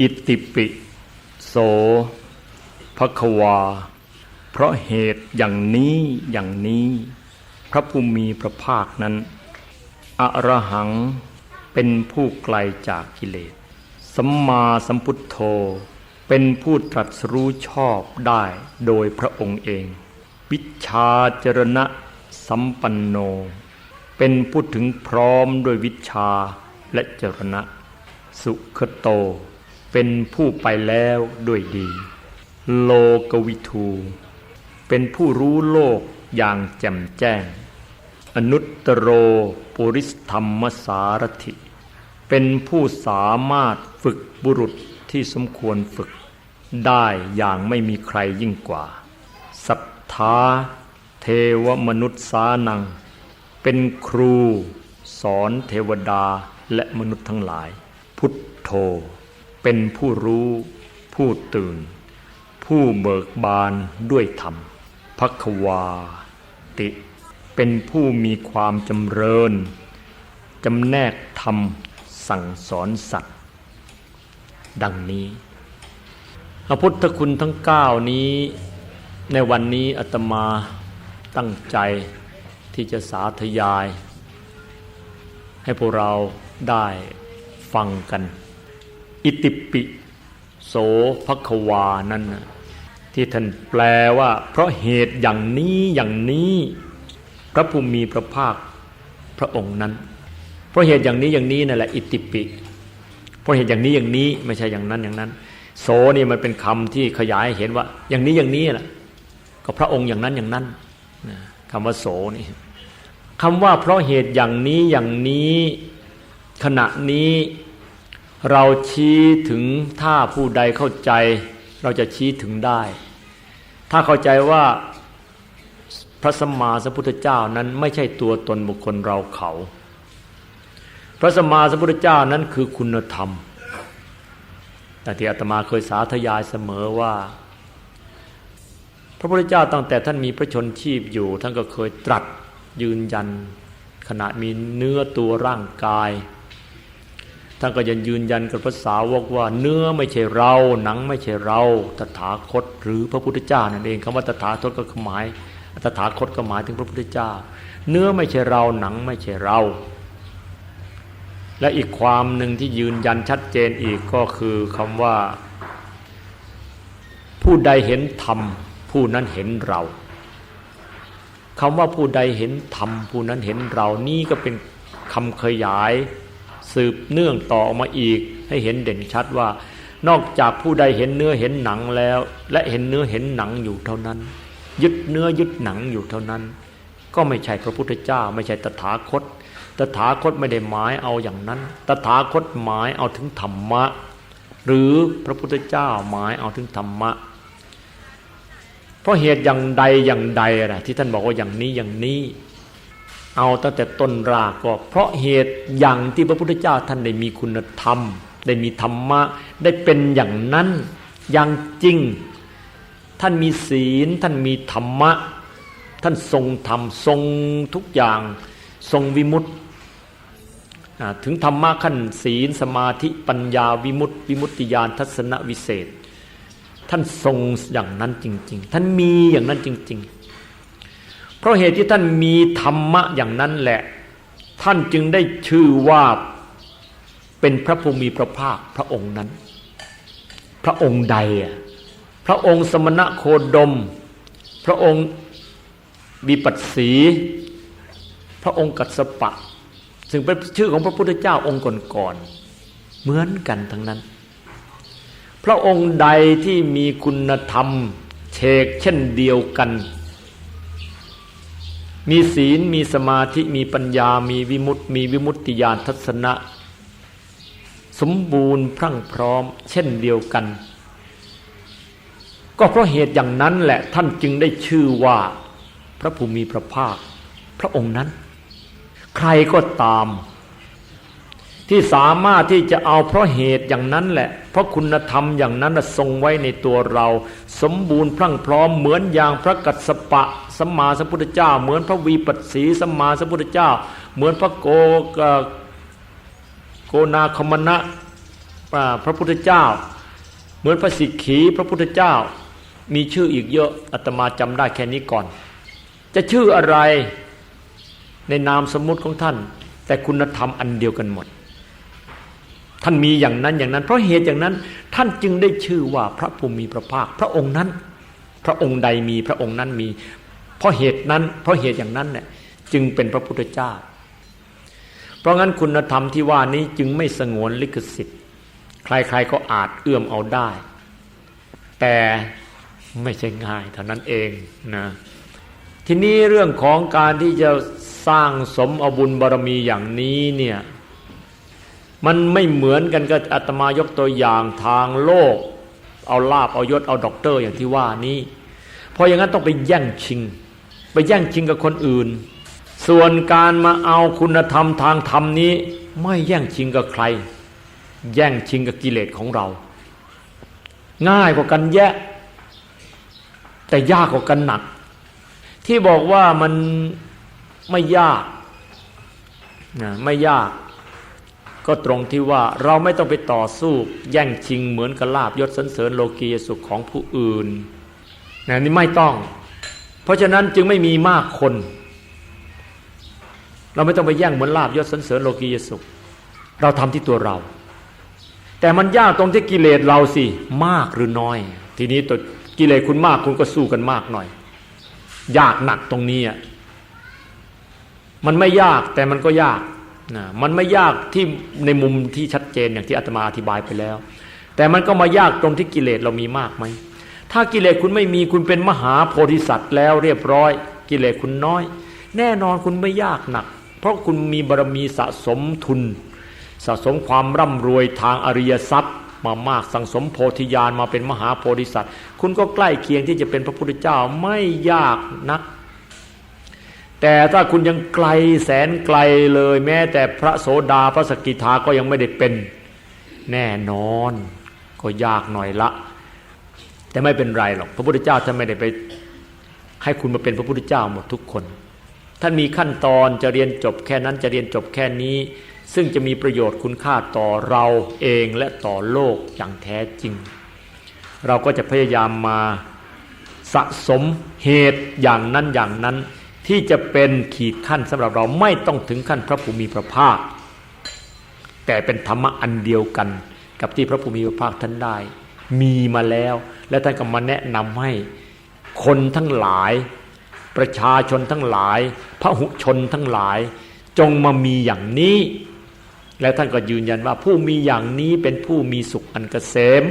อิติปิโสภควา เพราะเหตุอย่างนี้อย่างนี้ พระภูมิพระภาคนั้นอรหังเป็นผู้ไกลจากกิเลสสัมมาสัมพุทโธ เป็นผู้ตรัสรู้ชอบได้โดยพระองค์เองวิชาจรณะสัมปันโน เป็นผู้ถึงพร้อมด้วยวิชาและจรณะ สุขโต เป็นผู้ไปแล้วด้วยดี โลกวิทู เป็นผู้รู้โลกอย่างแจ่มแจ้ง อนุตตโรปุริสธรรมสารถิ เป็นผู้สามารถฝึกบุรุษที่สมควรฝึก ได้อย่างไม่มีใครยิ่งกว่า สัทธาเทวมนุษย์สานัง เป็นครูสอนเทวดาและมนุษย์ทั้งหลาย พุทโธ เป็นผู้รู้ผู้ตื่น ผู้เบิกบานด้วยธรรมพักวาติ เป็นผู้มีความจำเริญจำแนกธรรมสั่งสอนสัตว์ ดังนี้ พระพุทธคุณทั้งเก้านี้ ในวันนี้อาตมาตั้งใจที่จะสาธยาย ให้พวกเราได้ฟังกัน อิติปิ โสภควานั่นนะที่ท่านแปลว่า เพราะเหตุอย่างนี้อย่างนี้ พระภูมิพระภาคพระองค์นั้น เพราะเหตุอย่างนี้อย่างนี้นั่นแหละอิติปิ เพราะเหตุอย่างนี้อย่างนี้ไม่ใช่อย่างนั้นอย่างนั้น โสนี่มันเป็นคำที่ขยายเห็นว่า อย่างนี้อย่างนี้แหละก็พระองค์อย่างนั้นอย่างนั้นนะคำว่าโสนี่คำว่าเพราะเหตุอย่างนี้อย่างนี้ขณะนี้ เราชี้ถึงถ้าผู้ใดเข้าใจ เราจะชี้ถึงได้ ถ้าเข้าใจว่าพระสัมมาสัมพุทธเจ้านั้นไม่ใช่ตัวตนบุคคลเราเขา พระสัมมาสัมพุทธเจ้านั้นคือคุณธรรม แต่ที่อาตมาเคยสาธยายเสมอว่า พระพุทธเจ้าตั้งแต่ท่านมีพระชนชีพอยู่ ท่านก็เคยตรัสยืนยัน ขณะมีเนื้อตัวร่างกาย ท่านก็ยังยืนยันกับพระสาวกว่าเนื้อไม่ใช่เรา หนังไม่ใช่เราตถาคตหรือพระพุทธเจ้านั่นเองคำว่าตถาคตก็หมายตถาคตก็หมายถึงพระพุทธเจ้า เนื้อไม่ใช่เราหนังไม่ใช่เรา และอีกความหนึ่งที่ยืนยันชัดเจนอีกก็คือคำว่า ผู้ใดเห็นธรรมผู้นั้นเห็นเราคำว่าผู้ใดเห็นธรรมผู้นั้นเห็นเรานี่ก็เป็นคำขยาย สืบเนื่องต่อออกมาอีก ให้เห็นเด่นชัดว่า นอกจากผู้ใดเห็นเนื้อเห็นหนังแล้ว และเห็นเนื้อเห็นหนังอยู่เท่านั้น ยึดเนื้อยึดหนังอยู่เท่านั้น ก็ไม่ใช่พระพุทธเจ้า ไม่ใช่ตถาคต ตถาคตไม่ได้หมายเอาอย่างนั้น ตถาคตหมายเอาถึงธรรมะ หรือพระพุทธเจ้าหมายเอาถึงธรรมะเพราะเหตุอย่างใดอย่างใดนะที่ท่านบอกว่าอย่างนี้อย่างนี้ เอาตั้งแต่ต้นรากก็เพราะเหตุอย่างที่พระพุทธเจ้าท่านได้มีคุณธรรม ได้มีธรรมะ ได้เป็นอย่างนั้นอย่างจริง ท่านมีศีล ท่านมีธรรมะ ท่านทรงธรรมทรงทุกอย่างทรงวิมุตติถึงธรรมะขั้นศีลสมาธิปัญญาวิมุตติวิมุตติญาณทัศนวิเศษ ท่านทรงอย่างนั้นจริง ๆ ท่านมีอย่างนั้นจริง ๆ เพราะเหตุที่ท่านมีธรรมะอย่างนั้นแหละ ท่านจึงได้ชื่อว่าเป็นพระภูมิพระภาคพระองค์นั้น พระองค์ใด พระองค์สมณะโคดม พระองค์วิปัสสี พระองค์กัสปะ ซึ่งเป็นชื่อของพระพุทธเจ้าองค์ก่อนๆเหมือนกันทั้งนั้น พระองค์ใดที่มีคุณธรรมเชกเช่นเดียวกัน มีศีลมีสมาธิมีปัญญา มีวิมุตติ มีวิมุตติญาณทัศนะ สมบูรณ์พรั่งพร้อม เช่นเดียวกัน ก็เพราะเหตุอย่างนั้นแหละท่านจึงได้ชื่อว่า พระภูมิพระภาค พระองค์นั้น ใครก็ตาม ที่สามารถที่จะเอาเพราะเหตุอย่างนั้นแหละ เพราะคุณธรรมอย่างนั้นทรงไว้ในตัวเรา สมบูรณ์พรั่งพร้อมเหมือนอย่างพระกัสสปะสัมมาสัมพุทธเจ้า เหมือนพระวีปัสสีสัมมาสัมพุทธเจ้า เหมือนพระโกโกนาคมณะพระพุทธเจ้า เหมือนพระสิกขีพระพุทธเจ้า มีชื่ออีกเยอะอาตมาจำได้แค่นี้ก่อน จะชื่ออะไรในนามสมมุติของท่าน แต่คุณธรรมอันเดียวกันหมด ท่านมีอย่างนั้นอย่างนั้น เพราะเหตุอย่างนั้นท่านจึงได้ชื่อว่าพระภูมิพระภาค พระองค์นั้น พระองค์ใดมีพระองค์นั้นมี เพราะเหตุนั้น เพราะเหตุอย่างนั้นเนี่ยจึงเป็นพระพุทธเจ้า เพราะงั้นคุณธรรมที่ว่านี้จึงไม่สงวนลิขสิทธิ์ ใครๆก็อาจเอื้อมเอาได้ แต่ไม่ใช่ง่ายเท่านั้นเองนะทีนี้เรื่องของการที่จะสร้างสมอบุญบารมีอย่างนี้เนี่ย มันไม่เหมือนกันกับอาตมายกตัวอย่างทางโลก เอาลาบเอายศเอาด็อกเตอร์อย่างที่ว่านี้เพราะอย่างนั้นต้องไปแย่งชิง ไปแย่งชิงกับคนอื่น ส่วนการมาเอาคุณธรรมทางธรรมนี้ ไม่แย่งชิงกับใคร แย่งชิงกับกิเลสของเรา ง่ายกว่ากันแยะ แต่ยากกว่ากันหนัก ที่บอกว่ามันไม่ยากนะไม่ยาก ก็ตรงที่ว่าเราไม่ต้องไปต่อสู้แย่งชิงเหมือนกับลาบยศสันเสริญโลกียสุขของผู้อื่นนะนี่ไม่ต้อง เพราะฉะนั้นจึงไม่มีมากคน เราไม่ต้องไปแย่งเหมือนลาบยศสันเสริญโลกียสุข เราทำที่ตัวเรา แต่มันยากตรงที่กิเลสเราสิมากหรือน้อย ทีนี้ตัวกิเลสคุณมากคุณก็สู้กันมากหน่อย ยากหนักตรงนี้อะมันไม่ยากแต่มันก็ยาก นะมันไม่ยากที่ในมุมที่ชัดเจนอย่างที่อาตมาอธิบายไปแล้ว แต่มันก็มายากตรงที่กิเลสเรามีมากไหมถ้ากิเลสคุณไม่มีคุณเป็นมหาโพธิสัตว์แล้วเรียบร้อย กิเลสคุณน้อย แน่นอนคุณไม่ยากหนัก เพราะคุณมีบารมีสะสมทุน สะสมความร่ำรวยทางอริยทรัพย์มามากสังสมโพธิญาณมาเป็นมหาโพธิสัตว์ คุณก็ใกล้เคียงที่จะเป็นพระพุทธเจ้าไม่ยากนัก แต่ถ้าคุณยังไกลแสนไกลเลย แม้แต่พระโสดาพระสกิทาก็ยังไม่ได้เป็น แน่นอนก็ยากหน่อยละ แต่ไม่เป็นไรหรอก พระพุทธเจ้าท่านไม่ได้ไป ให้คุณมาเป็นพระพุทธเจ้าหมดทุกคน ท่านมีขั้นตอนจะเรียนจบแค่นั้นจะเรียนจบแค่นี้ ซึ่งจะมีประโยชน์คุณค่าต่อเราเองและต่อโลกอย่างแท้จริง เราก็จะพยายามมาสะสมเหตุอย่างนั้นอย่างนั้น ที่จะเป็นขีดขั้นสำหรับเราไม่ต้องถึงขั้นพระภูมิพระภาค แต่เป็นธรรมะอันเดียวกัน กับที่พระภูมิพระภาคท่านได้ มีมาแล้ว และท่านก็มาแนะนำให้คนทั้งหลาย ประชาชนทั้งหลายพระหุชนทั้งหลาย จงมามีอย่างนี้ และท่านก็ยืนยันว่าผู้มีอย่างนี้เป็นผู้มีสุขอันเกษม